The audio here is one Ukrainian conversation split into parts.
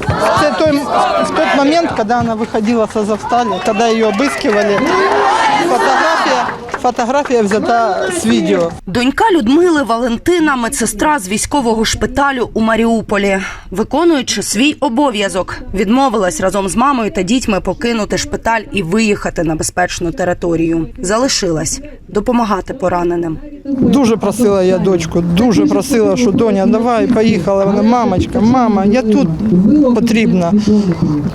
Это той, в тот момент, когда она выходила с Азовстали, когда ее обыскивали, фотография, фотография взята с видео. Донька Людмили Валентина, медсестра з військового шпиталю у Маріуполі, виконуючи свій обов'язок, відмовилась разом з мамою та дітьми покинути шпиталь і виїхати на безпечну територію. Залишилась допомагати пораненим. Дуже просила я дочку, дуже просила, що доня, давай, поїхала. Вона, мамочка, мама, я тут потрібна.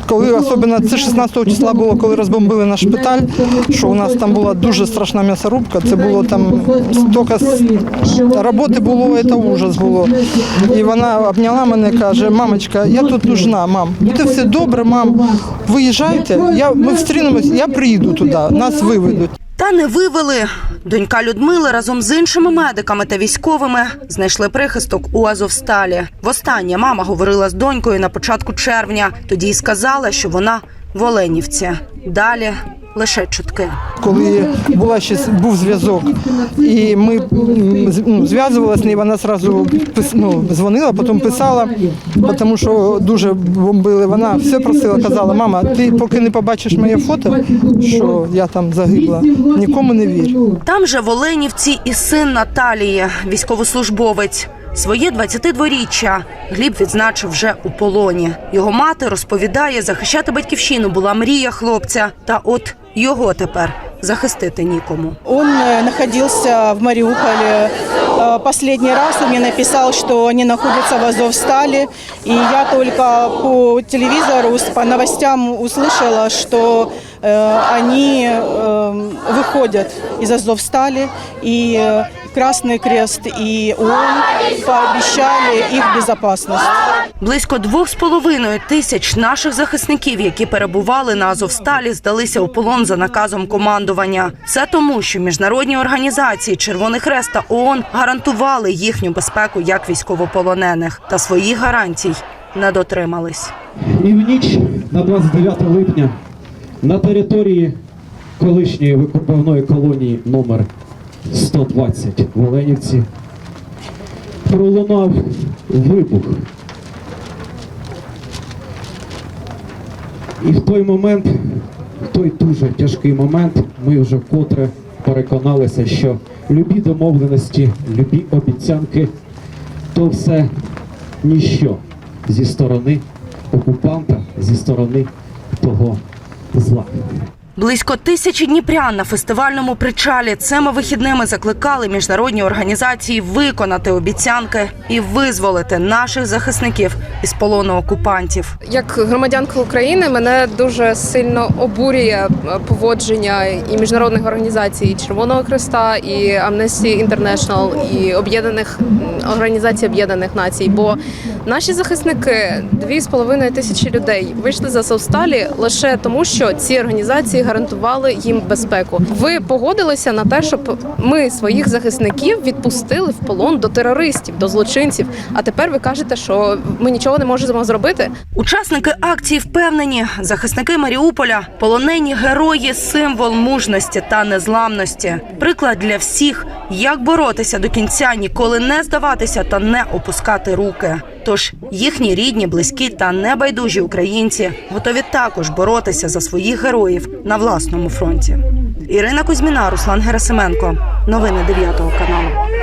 Коли особливо це 16 числа було, коли розбомбили наш шпиталь, що у нас там була дуже страшна м'ясорубка, це було там стільки роботи було, це ужас було. І вона обняла мене, каже, мамочка, я тут нужна, мам. Це все добре, мам. Виїжджайте, я, ми зустрінемось, я приїду туди, нас виведуть. Та не вивели. Донька Людмили разом з іншими медиками та військовими знайшли прихисток у Азовсталі. Востаннє мама говорила з донькою на початку червня. Тоді й сказала, що вона в Оленівці. Далі лише чутки. коли була ще був зв'язок, і ми ну, зв'язувалися з нею, вона одразу ну, дзвонила, потім писала, тому що дуже бомбили. Вона все просила, казала, мама, ти поки не побачиш моє фото, що я там загибла, нікому не вір. Там же в Оленівці і син Наталії, військовослужбовець. Своє 22-річчя Гліб відзначив вже у полоні. Його мати розповідає, захищати батьківщину була мрія хлопця. Та от його тепер захистити нікому. Он знаходився находился в Мариуполе. Э, Последний раз он мне написал, что они находятся в Азовстале. И я только по телевизору, с- по новостям услышала, что э, они э, выходят из Азовстали. И э, Красный Крест и ООН пообещали их безопасность. Близько двох з половиною тисяч наших захисників, які перебували на Азовсталі, здалися у полон за наказом командування. Все тому, що міжнародні організації Червоний Хрест та ООН гарантували їхню безпеку як військовополонених, та своїх гарантій не дотримались. І в ніч на 29 липня на території колишньої викопавної колонії номер 120 в Оленівці пролунав вибух. І в той момент, в той дуже тяжкий момент, ми вже вкотре переконалися, що любі домовленості, любі обіцянки то все ніщо зі сторони окупанта, зі сторони того зла. Близько тисячі дніпрян на фестивальному причалі цими вихідними закликали міжнародні організації виконати обіцянки і визволити наших захисників із полону окупантів. Як громадянка України мене дуже сильно обурює е, поводження і міжнародних організацій Червоного Христа, і Amnesty International, і об'єднаних організацій Об'єднаних Націй. Бо наші захисники, дві з половиною тисячі людей, вийшли за Совсталі лише тому, що ці організації гарантували їм безпеку. Ви погодилися на те, щоб ми своїх захисників відпустили в полон до терористів, до злочинців. А тепер ви кажете, що ми нічого не можемо зробити. Учасники акції впевнені, захисники Маріуполя, полонені герої, символ мужності та незламності. Приклад для всіх, як боротися до кінця, ніколи не здаватися та не опускати руки. Тож їхні рідні, близькі та небайдужі українці готові також боротися за своїх героїв на власному фронті. Ірина Кузьміна, Руслан Герасименко. Новини 9 каналу.